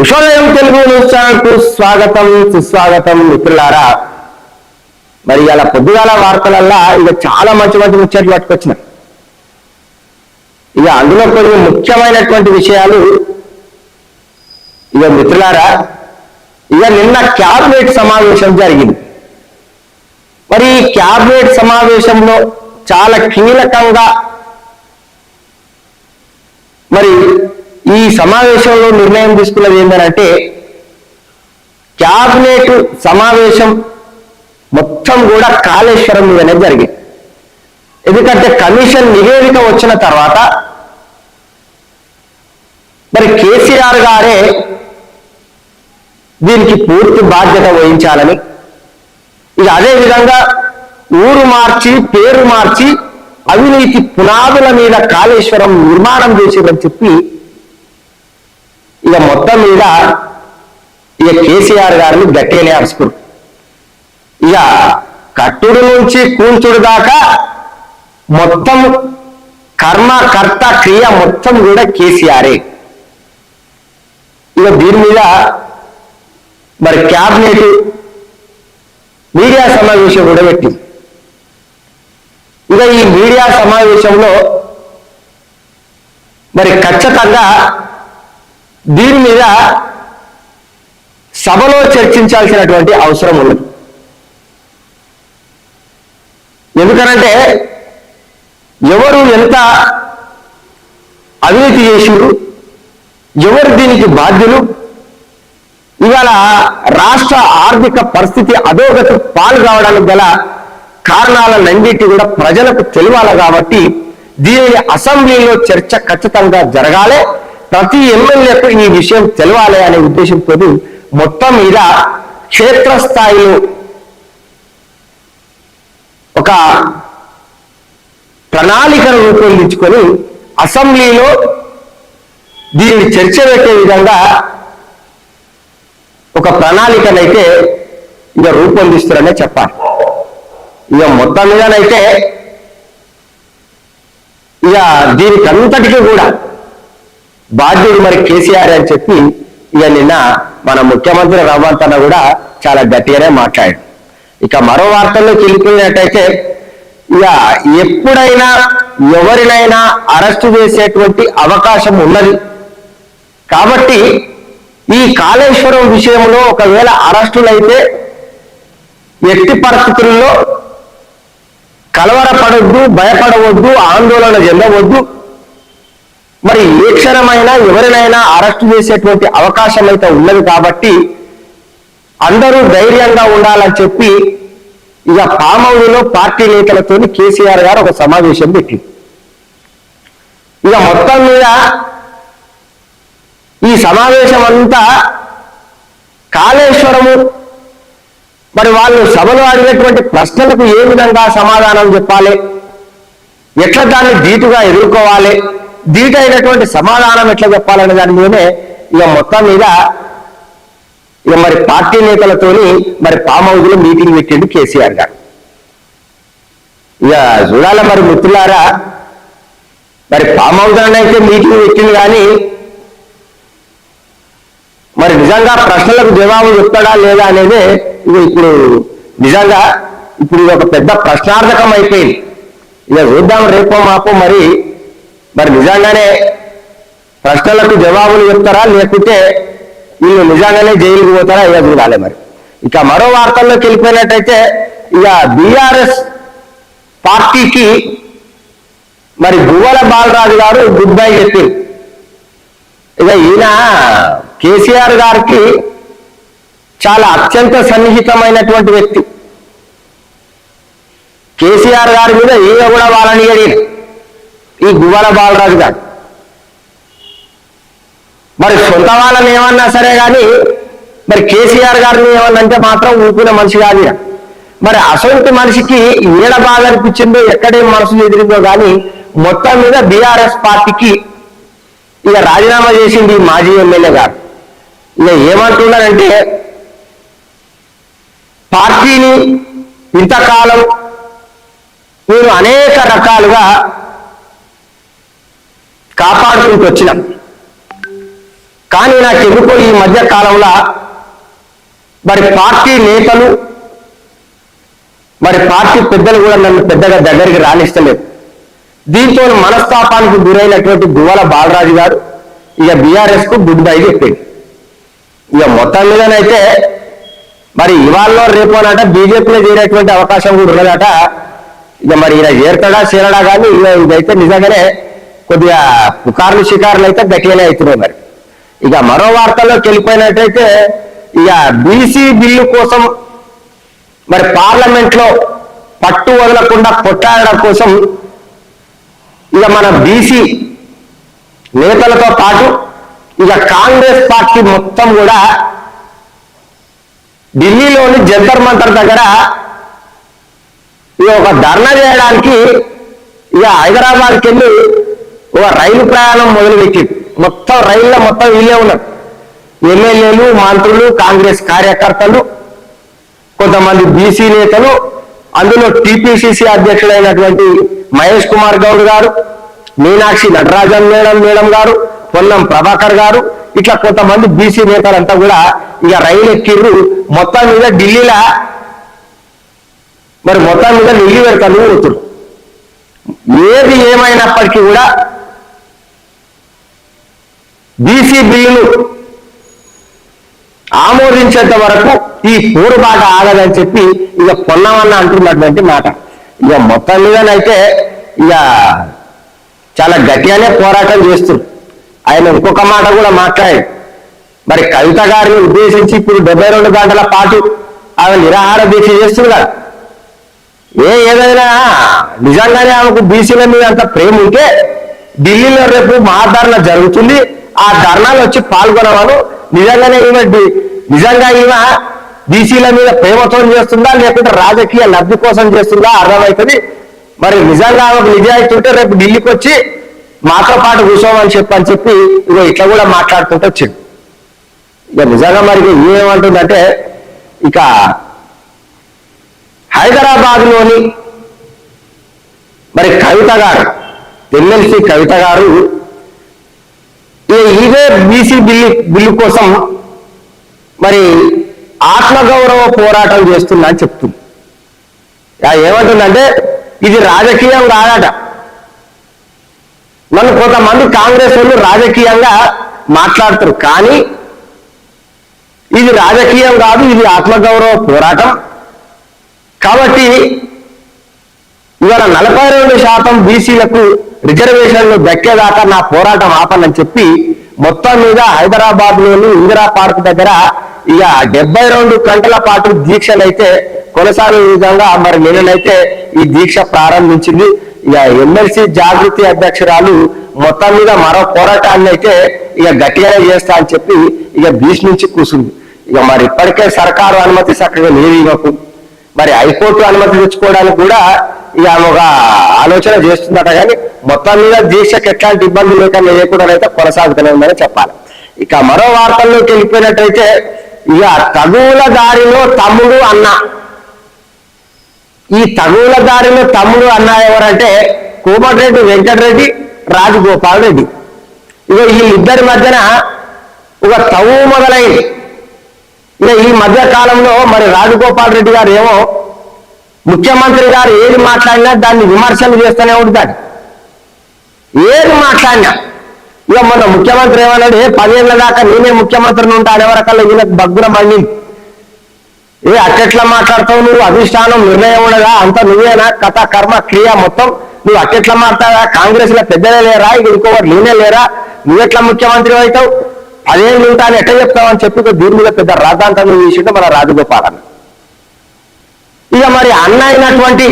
విషోదయం Telugu news ఛానల్కు స్వాగతం సుస్వాగతం మిత్రులారా. మరి ఇలా పొద్దుగాల వార్తలల్లా ఇక చాలా మంచి మంచి ముచ్చట్లు పట్టుకొచ్చిన. ఇక అందులో కొన్ని ముఖ్యమైనటువంటి విషయాలు ఇక మిత్రులారా ఇక నిన్న క్యాబినెట్ సమావేశం జరిగింది. మరి ఈ క్యాబినెట్ సమావేశంలో చాలా కీలకంగా మరి ఈ సమావేశంలో నిర్ణయం తీసుకున్నది ఏంటంటే క్యాబినెట్ సమావేశం మొత్తం కూడా కాళేశ్వరం మీదనే జరిగింది. ఎందుకంటే కమిషన్ నివేదిక వచ్చిన తర్వాత మరి కేసీఆర్ గారే దీనికి పూర్తి బాధ్యత వహించాలని ఇక అదే విధంగా ఊరు మార్చి పేరు మార్చి అవినీతి పునాదుల మీద కాళేశ్వరం నిర్మాణం చేసేదని చెప్పి ఇక మొత్తం మీద ఇక కేసీఆర్ గారిని గట్టిగానే అరుచుకున్నారు ఇక కట్టుడు నుంచి కూల్చుడు దాకా మొత్తం కర్మ కర్త క్రియ మొత్తం కూడా కేసీఆరే. ఇక దీని మీద మరి క్యాబినెట్ మీడియా సమావేశం కూడా పెట్టింది. ఇక ఈ మీడియా సమావేశంలో మరి ఖచ్చితంగా దీని మీద సభలో చర్చించాల్సినటువంటి అవసరం ఉన్నది ఎందుకనంటే ఎవరు ఎంత అవినీతి చేసిండ్రు ఎవరు దీనికి బాధ్యులు ఇవాళ రాష్ట్ర ఆర్థిక పరిస్థితి అధోగతి పాలు కావడానికి గల కారణాలన్నింటి కూడా ప్రజలకు తెలియాలి కాబట్టి దీనిని అసెంబ్లీలో చర్చ ఖచ్చితంగా జరగాలి. ప్రతి ఎమ్మెల్యేకు ఈ విషయం తెలవాలి అనే ఉద్దేశంతో మొత్తం మీద క్షేత్రస్థాయిలో ఒక ప్రణాళికను రూపొందించుకొని అసెంబ్లీలో దీన్ని చర్చ పెట్టే విధంగా ఒక ప్రణాళికనైతే ఇక రూపొందిస్తారనే చెప్పాలి. ఇక మొత్తం మీదనైతే ఇక దీనికంతటికీ కూడా బాధ్యుడు మరి కేసీఆర్ అని చెప్పి ఇక నిన్న మన ముఖ్యమంత్రి రవ్వంత్ అన్న కూడా చాలా గట్టిగానే మాట్లాడాడు. ఇక మరో వార్తల్లోకి వెళ్ళిపోయినట్టయితే ఇక ఎప్పుడైనా ఎవరినైనా అరెస్టు చేసేటువంటి అవకాశం ఉన్నది. కాబట్టి ఈ కాళేశ్వరం విషయంలో ఒకవేళ అరెస్టులైతే ఎట్టి పరిస్థితుల్లో కలవరపడొద్దు భయపడవద్దు ఆందోళన చెందవద్దు. మరి ఏ క్షణమైనా ఎవరినైనా అరెస్ట్ చేసేటువంటి అవకాశం అయితే ఉన్నది కాబట్టి అందరూ ధైర్యంగా ఉండాలని చెప్పి ఇక పామౌలిలో పార్టీ నేతలతో కేసీఆర్ గారు ఒక సమావేశం పెట్టి ఇక మొత్తం మీద ఈ సమావేశం అంతా కాళేశ్వరము. మరి వాళ్ళు సభలో అడిగినటువంటి ప్రశ్నలకు ఏ విధంగా సమాధానం చెప్పాలి? ఎట్లా దాన్ని ధీటుగా ఎదుర్కోవాలి? ధీటైనటువంటి సమాధానం ఎట్లా చెప్పాలనే దాని మీదనే ఇక మొత్తం మీద ఇక మరి పార్టీ నేతలతోని మరి ఫామ్ మీటింగ్ పెట్టిండు కేసీఆర్ గారు. ఇక చూడాల మరి మిత్రులారా మరి ఫామ్ హౌస్ అయితే మీటింగ్ పెట్టింది కానీ మరి నిజంగా ప్రశ్నలకు జవాబు చెప్తాడా లేదా అనేది ఇది ఇప్పుడు నిజంగా ఇప్పుడు ఇది ఒక పెద్ద ప్రశ్నార్థకం అయిపోయింది. ఇక చూద్దాం రేపో మాపో మరి మరి నిజంగానే ప్రశ్నలకు జవాబులు చెప్తారా? లేకుంటే వీళ్ళు నిజంగానే జైలుకు పోతారా? ఇక చూడాలి మరి. ఇక మరో వార్తల్లోకి వెళ్ళిపోయినట్టయితే ఇక బీఆర్ఎస్ పార్టీకి మరి గువ్వల బాలరాజు గారు గుడ్ బై చెప్పి. ఇక ఈయన కేసీఆర్ గారికి చాలా అత్యంత సన్నిహితమైనటువంటి వ్యక్తి. కేసీఆర్ గారి మీద ఈయన కూడా వాళ్ళని అడిగారు ఈ గువ్వల బాలరాజు గారు. మరి సొంత వాళ్ళని ఏమన్నా సరే కానీ మరి కేసీఆర్ గారిని ఏమన్నంటే మాత్రం ఊపిన మనిషి కాదు మరి అసొంటి మనిషికి ఏడ బాగా అనిపించిందో ఎక్కడే మనసు ఎదిరిందో కానీ మొత్తం మీద బీఆర్ఎస్ పార్టీకి ఇక రాజీనామా చేసింది మాజీ ఎమ్మెల్యే గారు. ఇక ఏమంటున్నారంటే పార్టీని ఇంతకాలం మీరు అనేక రకాలుగా కాపాడుకుంటూ వచ్చినాం. కానీ నాకు ఎందుకో ఈ మధ్య కాలంలో మరి పార్టీ నేతలు మరి పార్టీ పెద్దలు కూడా నన్ను పెద్దగా దగ్గరికి రాణిస్తలేదు దీంతో మనస్తాపానికి గురైనటువంటి దువ్వల బాలరాజు గారు ఇక బీఆర్ఎస్కు గుడ్ బై చెప్పింది ఇక మొత్తం మీదనైతే మరి ఇవాళ రేపు అనట బీజేపీలో చేరేటువంటి అవకాశం కూడా ఉన్నదట. ఇక మరి ఈయన చేరతాడా చేరడా కానీ ఇదైతే నిజంగానే కొద్దిగా పుకార్లు షికార్లు అయితే గట్టిగానే అవుతున్నాయి మరి. ఇక మరో వార్తల్లోకి వెళ్ళిపోయినట్టయితే ఇక బీసీ బిల్లు కోసం మరి పార్లమెంట్లో పట్టు వదలకుండా కొట్టాడడం కోసం ఇక మన బీసీ నేతలతో పాటు ఇక కాంగ్రెస్ పార్టీ మొత్తం కూడా ఢిల్లీలోని జంతర్ మంతర్ దగ్గర ఇక ఒక ధర్నా చేయడానికి ఇక హైదరాబాద్కి వెళ్ళి ఓ రైలు ప్రయాణం మొదలుపెట్టి మొత్తం రైల్లో మొత్తం వీళ్ళే ఉన్నారు. ఎమ్మెల్యేలు మంత్రులు కాంగ్రెస్ కార్యకర్తలు కొంతమంది బీసీ నేతలు అందులో టీపీసీసీ అధ్యక్షుడైనటువంటి మహేష్ కుమార్ గౌడ్ గారు మీనాక్షి నటరాజన్ మేడం మేడం గారు పొన్నం ప్రభాకర్ గారు ఇట్లా కొంతమంది బీసీ నేతలంతా కూడా ఇక రైలు ఎక్కిర్రు. మొత్తం మీద ఢిల్లీలో మరి మొత్తం మీద ఢిల్లీ వెళ్తాను పోతున్నారు ఏది ఏమైనప్పటికీ కూడా బీసీ బిల్లును ఆమోదించేంత వరకు ఈ పోరుబాట ఆగదని చెప్పి ఇక పొన్నమన్న అంటున్నటువంటి మాట. ఇక మొత్తం మీదనైతే ఇక చాలా గట్టిగానే పోరాటం చేస్తుంది ఆయన ఇంకొక మాట కూడా మాట్లాడాడు. మరి కవిత గారిని ఉద్దేశించి ఇప్పుడు డెబ్బై రెండు గంటల పాటు ఆమె నిరాహార దీక్ష చేస్తుంది కదా. ఏ ఏదైనా నిజంగానే ఆమెకు బీసీల మీద అంత ప్రేమ ఉంటే ఢిల్లీలో రేపు మహాధరణ జరుగుతుంది. ఆ ధర్నాలు వచ్చి పాల్గొనవాను నిజంగానే ఈమె నిజంగా ఈమె బీసీల మీద ప్రేమతో చేస్తుందా లేకుంటే రాజకీయ లబ్ధి కోసం చేస్తుందా అర్థమవుతుంది. మరి నిజంగా ఒక నిజాయితీ ఉంటే రేపు ఢిల్లీకి వచ్చి మాతో పాటు కూర్చోమని చెప్పని చెప్పి ఇగో ఇట్లా కూడా మాట్లాడుతుంటే వచ్చింది. ఇక నిజంగా మరి ఏమంటుందంటే ఇక హైదరాబాద్లోని మరి కవిత గారు ఎమ్మెల్సీ కవిత గారు ఇదే బీసీ బిల్లు బిల్లు కోసం మరి ఆత్మగౌరవ పోరాటం చేస్తున్నా అని చెప్తుంది. ఏమంటుందంటే ఇది రాజకీయం కాదట. నన్ను కొంతమంది కాంగ్రెస్ వాళ్ళు రాజకీయంగా మాట్లాడతారు కానీ ఇది రాజకీయం కాదు ఇది ఆత్మగౌరవ పోరాటం. కాబట్టి ఇవాళ నలభై రెండు శాతం బీసీలకు రిజర్వేషన్లు దక్కేదాకా నా పోరాటం ఆపనని చెప్పి మొత్తం మీద హైదరాబాద్లోని ఇందిరా పార్క్ దగ్గర ఇక డెబ్బై రెండు గంటల పాటు దీక్షలైతే కొనసాగే విధంగా మరి నిన్ననైతే ఈ దీక్ష ప్రారంభించింది. ఇక ఎమ్మెల్సీ జాగృతి అధ్యక్షురాలు మొత్తం మీద మరో పోరాటాన్ని అయితే ఇక గట్టిగానే చేస్తా అని చెప్పి ఇక బీచ్ నుంచి కూసుంది. ఇక మరి ఇప్పటికే సర్కారు అనుమతి చక్కగా లేదు ఇవ్వకు మరి హైకోర్టు అనుమతి తెచ్చుకోవడానికి కూడా ఇక ఆమె ఒక ఆలోచన చేస్తుందట కానీ మొత్తం మీద దీక్షకు ఎట్లాంటి ఇబ్బంది లేకుండా లేకుండా అయితే కొనసాగుతూనే ఉందని చెప్పాలి. ఇక మరో వార్తల్లోకి వెళ్ళిపోయినట్టయితే ఇక తగువుల దారిలో తమ్ముడు అన్న. ఈ తగువుల దారిలో తమ్ముడు అన్న ఎవరంటే కోమటిరెడ్డి వెంకటరెడ్డి రాజగోపాల్ రెడ్డి. ఇక వీళ్ళిద్దరి మధ్యన ఒక తవ్వు మొదలైంది. ఇక ఈ మధ్య కాలంలో మరి రాజగోపాల్ రెడ్డి గారు ఏమో ముఖ్యమంత్రి గారు ఏది మాట్లాడినా దాన్ని విమర్శలు చేస్తూనే ఉంటాడు. ఏది మాట్లాడినా. ఇక మొన్న ముఖ్యమంత్రి ఏమన్నాడు? ఏ పదేళ్ళ దాకా నేనే ముఖ్యమంత్రిని ఉంటాడు ఎవరికల్లా ఈయనకు బగ్గున మండింది ఏ అట్టెట్లా మాట్లాడతావు నువ్వు? అధిష్టానం నిర్ణయం ఉండదా? అంత నువ్వేనా? కథ కర్మ క్రియ మొత్తం నువ్వు అట్టెట్లా మాట్లాడా? కాంగ్రెస్లో పెద్దలే లేరా? ఇక ఇంకొకటి నేనే లేరా? నువ్వెట్లా ముఖ్యమంత్రి అవుతావు? అదేం ఉంటా అని ఎట్లా చెప్తావు? అని చెప్పి దీని మీద పెద్ద రాద్ధాంతం చేసిండు మన రాజగోపాలన్న. ఇక మరి అన్న అయినటువంటి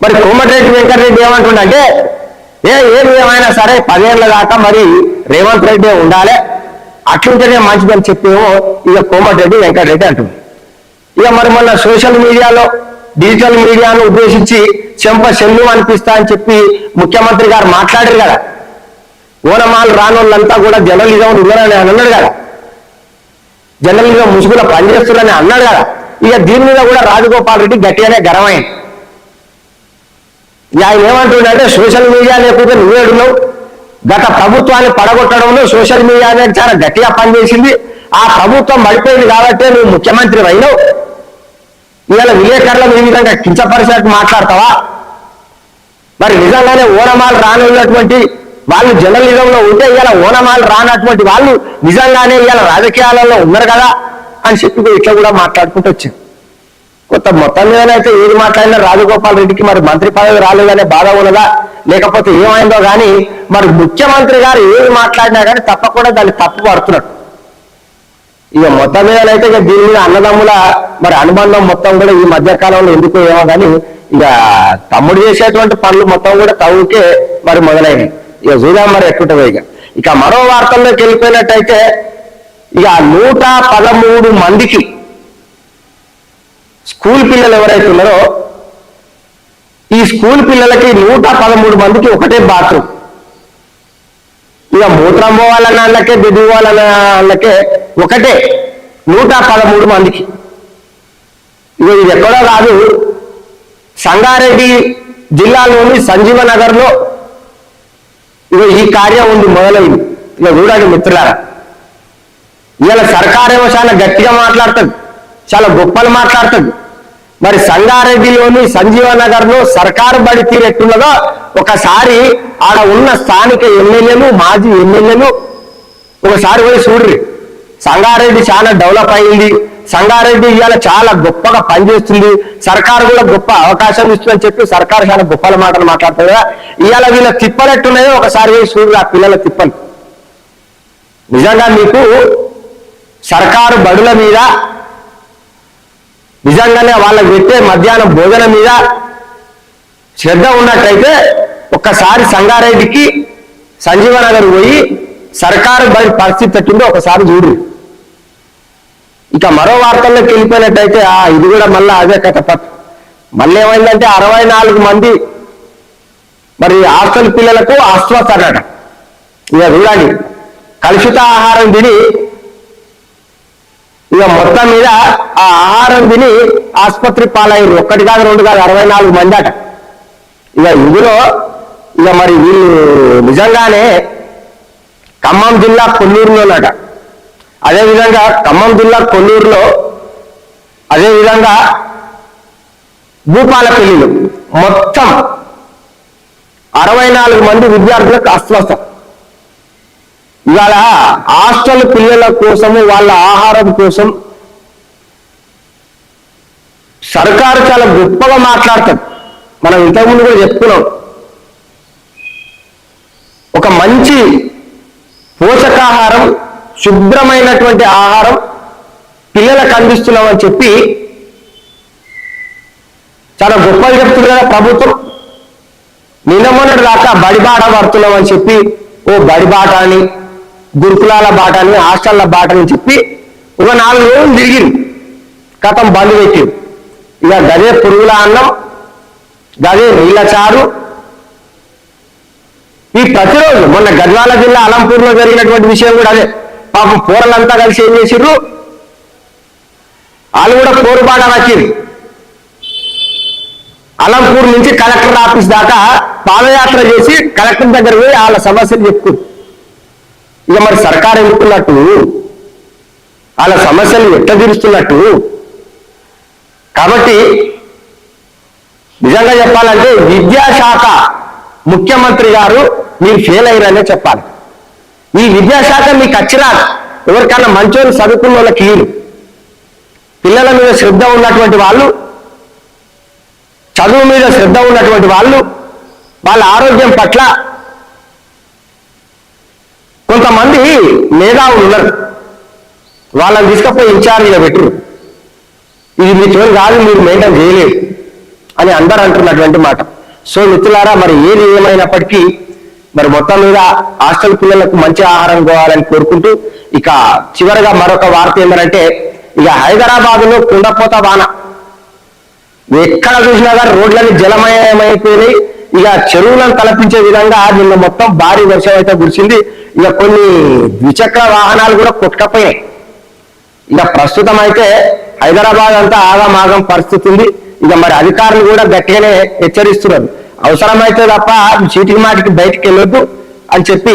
మరి కోమటిరెడ్డి వెంకటరెడ్డి ఏమంటుండంటే ఏ ఏమి ఏమైనా సరే పదేళ్ళ దాకా మరి రేవంత్ రెడ్డి ఉండాలి అట్లుంటేనే మంచిదని చెప్పేమో ఇక కోమటిరెడ్డి వెంకటరెడ్డి అంటుంది. ఇక మరి మొన్న సోషల్ మీడియాలో డిజిటల్ మీడియాను ఉద్దేశించి చెంప చెల్లు అనిపిస్తా అని చెప్పి ముఖ్యమంత్రి గారు మాట్లాడారు కదా. ఓనమాలు రానోళ్ళంతా కూడా జర్నలిజం ఉన్నారని అన్నాడు కదా. జర్నలిజం ముసుగులో పనిచేస్తున్నారని అన్నాడు కదా. ఇక దీని మీద కూడా రాజగోపాల్ రెడ్డి గట్టిగానే గర్వమైంది. ఇక ఆయన ఏమంటున్నాడంటే సోషల్ మీడియా లేకపోతే నువ్వేడున్నావు గత ప్రభుత్వాన్ని పడగొట్టడంలో సోషల్ మీడియా అనేది చాలా గట్టిగా పనిచేసింది. ఆ ప్రభుత్వం పడిపోయింది కాబట్టి నువ్వు ముఖ్యమంత్రి అయినావు. ఇవాళ విలేకరులను ఈ విధంగా కించపరిచినట్టు మాట్లాడతావా? మరి నిజంగానే ఓనమాలు రానున్నటువంటి వాళ్ళు జర్నలిజంలో ఉంటే ఇవాళ ఓనమాలు రానటువంటి వాళ్ళు నిజంగానే ఇవాళ రాజకీయాలలో ఉన్నారు కదా అని చెప్పి ఇట్లా కూడా మాట్లాడుకుంటూ వచ్చింది కొత్త మొత్తం మీదనైతే ఏది మాట్లాడినా రాజగోపాల్ రెడ్డికి మరి మంత్రి పదవి రాలేదనే బాధ ఉన్నదా? లేకపోతే ఏమైందో కానీ మరి ముఖ్యమంత్రి గారు ఏది మాట్లాడినా కానీ తప్పకుండా దాన్ని తప్పు పడుతున్నాడు. ఇక మొత్తం మీదనైతే ఇక దీని మీద అన్నదమ్ముల మరి అనుబంధం మొత్తం కూడా ఈ మధ్య కాలంలో ఎందుకు ఏమో కానీ ఇక తమ్ముడు చేసేటువంటి పనులు మొత్తం కూడా తవ్వుకే మరి మొదలైనవి. ఇక చూద్దాం మరి ఎట్టుంటుందో ఇక. ఇక మరో వార్తల్లోకి వెళ్ళిపోయినట్టయితే ఇక నూట పదమూడు మందికి స్కూల్ పిల్లలు ఎవరైతే ఉన్నారో ఈ స్కూల్ పిల్లలకి నూట పదమూడు మందికి ఒకటే బాత్రూమ్. ఇక మూత్రం పోవాలన్న వాళ్ళకే దిద్దు పోవాలన్న వాళ్ళకే ఒకటే నూట పదమూడు మందికి. ఇక ఇది ఎక్కడో కాదు సంగారెడ్డి జిల్లాలోని సంజీవ నగర్లో ఇక ఈ కార్యం ఉంది మొదలైంది. ఇక చూడండి మిత్రులారా. ఇవాళ సర్కారేమో చాలా గట్టిగా మాట్లాడుతుంది. చాలా గొప్పలు మాట్లాడుతుంది. మరి సంగారెడ్డిలోని సంజీవ నగర్లో సర్కారు బడి తీరెట్టున్నదో ఒకసారి ఆడ ఉన్న స్థానిక ఎమ్మెల్యేలు మాజీ ఎమ్మెల్యేలు ఒకసారి పోయి చూడ్రి. సంగారెడ్డి చాలా డెవలప్ అయింది. సంగారెడ్డి ఇవాళ చాలా గొప్పగా పనిచేస్తుంది. సర్కారు కూడా గొప్ప అవకాశం ఇస్తుందని చెప్పి సర్కారు చాలా గొప్పల మాటలు మాట్లాడుతుంది కదా. ఇవాళ వీళ్ళ తిప్పలు ఎట్టున్నాయో ఒకసారి చూడు ఆ పిల్లల తిప్పలు. నిజంగా మీకు సర్కారు బడుల మీద నిజంగానే వాళ్ళకి పెట్టే మధ్యాహ్నం భోజనం మీద శ్రద్ధ ఉన్నట్టయితే ఒక్కసారి సంగారెడ్డికి సంజీవనగర్ పోయి సర్కారు బడి పరిస్థితి ఎట్టుందో ఒకసారి చూడు. ఇక మరో వార్తల్లోకి వెళ్ళిపోయినట్టయితే ఆ ఇది కూడా మళ్ళీ అదే కథ. పట్ మళ్ళీ ఏమైందంటే అరవై నాలుగు మంది మరి హాస్టల్ పిల్లలకు ఆశ్వాసనట. ఇక చూడండి కలుషిత ఆహారం తిని ఇక మొత్తం మీద ఆ ఆహారం తిని ఆసుపత్రి పాలయ్యారు ఒక్కటి కాదు రెండు కాదు అరవై నాలుగు మంది అట. ఇక ఇందులో ఇక మరి వీళ్ళు నిజంగానే ఖమ్మం జిల్లా కొల్లూరులోనట. అదేవిధంగా ఖమ్మం జిల్లా కొల్లూరులో అదేవిధంగా భూపాలపల్లిలో మొత్తం అరవై నాలుగు మంది విద్యార్థులకు అస్వస్థం. ఇవాళ హాస్టల్ పిల్లల కోసము వాళ్ళ ఆహారం కోసం సర్కారు చాలా గొప్పగా మాట్లాడుతుంది. మనం ఇంతకుముందు కూడా చెప్పుకున్నాం. ఒక మంచి పోషకాహారం శుభ్రమైనటువంటి ఆహారం పిల్లలకు అందిస్తున్నామని చెప్పి చాలా గొప్పలు చెప్తుంది కదా ప్రభుత్వం. నిన్నమొన్నటి దాకా బడిబాట పడుతున్నామని చెప్పి ఓ బడిబాట అని గురుకులాల బాట అని హాస్టల్ల బాట అని చెప్పి ఒక నాలుగు రోజులు తిరిగింది. కథం బంద్ పెట్టింది. ఇక గదే పురుగుల అన్నం గదే నీళ్ళ చారు. ఈ ప్రతిరోజు మొన్న గద్వాల జిల్లా అలంపూర్లో జరిగినటువంటి విషయం కూడా అదే. పాపం పూరలంతా కలిసి ఏం చేసిర్రు? వాళ్ళు కూడా పోరుబాట నచ్చింది అలంపూర్ నుంచి కలెక్టర్ ఆఫీస్ దాకా పాదయాత్ర చేసి కలెక్టర్ దగ్గర పోయి వాళ్ళ సమస్యలు చెప్పుకుంది. ఇక మరి సర్కారు ఎన్నుకున్నట్టు వాళ్ళ సమస్యలు ఎట్ట తీరుస్తున్నట్టు? కాబట్టి నిజంగా చెప్పాలంటే విద్యాశాఖ ముఖ్యమంత్రి గారు మీరు ఫెయిల్ అయ్యారనే చెప్పాలి. ఈ విద్యాశాఖ మీకు వచ్చినా ఎవరికైనా మంచోళ్ళు చదువుకున్న వాళ్ళకి ఇయ్యరు. పిల్లల మీద శ్రద్ధ ఉన్నటువంటి వాళ్ళు చదువు మీద శ్రద్ధ ఉన్నటువంటి వాళ్ళు వాళ్ళ ఆరోగ్యం పట్ల కొంతమంది మేధావులు ఉన్నారు. వాళ్ళని తీసుకపోయి ఇన్ఛార్జీలో పెట్టరు ఇది మీ కాదు మీరు మెయింటైన్ చేయలేదు అని అందరు అంటున్నటువంటి మాట. సో మిత్రులారా మరి ఏది ఏమైనప్పటికీ మరి మొత్తం మీద హాస్టల్ పిల్లలకు మంచి ఆహారం కావాలని కోరుకుంటూ ఇక చివరగా మరొక వార్త ఏంటంటే ఇక హైదరాబాద్లో కుండపోత వాన. ఎక్కడ చూసినా కానీ రోడ్లన్నీ జలమయమైపోయినాయి. ఇక చెరువులను తలపించే విధంగా నిన్న మొత్తం భారీ వర్షం అయితే కురిసింది. ఇక కొన్ని ద్విచక్ర వాహనాలు కూడా కొట్టుకపోయాయి. ఇక ప్రస్తుతం అయితే హైదరాబాద్ అంతా ఆగమాగం పరిస్థితి ఉంది. ఇక మరి అధికారులు కూడా గట్టిగానే హెచ్చరిస్తున్నారు. అవసరమైతే తప్ప చీటికి మాటికి బయటికి వెళ్ళొద్దు అని చెప్పి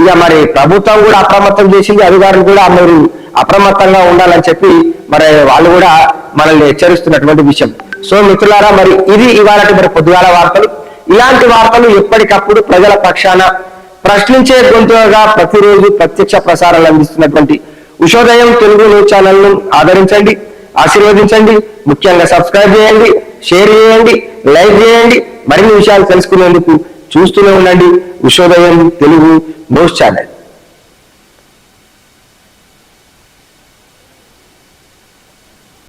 ఇక మరి ప్రభుత్వం కూడా అప్రమత్తం చేసింది అధికారులు కూడా మీరు అప్రమత్తంగా ఉండాలని చెప్పి మరి వాళ్ళు కూడా మనల్ని హెచ్చరిస్తున్నటువంటి విషయం. సో మిత్రులారా మరి ఇది ఇవాళ మరి పొద్దుగాల వార్తలు. ఇలాంటి వార్తలు ఎప్పటికప్పుడు ప్రజల పక్షాన ప్రశ్నించే గొంతుగా ప్రతిరోజు ప్రత్యక్ష ప్రసారాలు అందిస్తున్నటువంటి ఉషోదయం తెలుగు న్యూస్ ఛానల్ను ఆదరించండి ఆశీర్వదించండి ముఖ్యంగా సబ్స్క్రైబ్ చేయండి. షేర్ చేయండి లైక్ చేయండి. మరిన్ని విషయాలు తెలుసుకునేందుకు చూస్తూనే ఉండండి. Ushodayam Telugu news channel.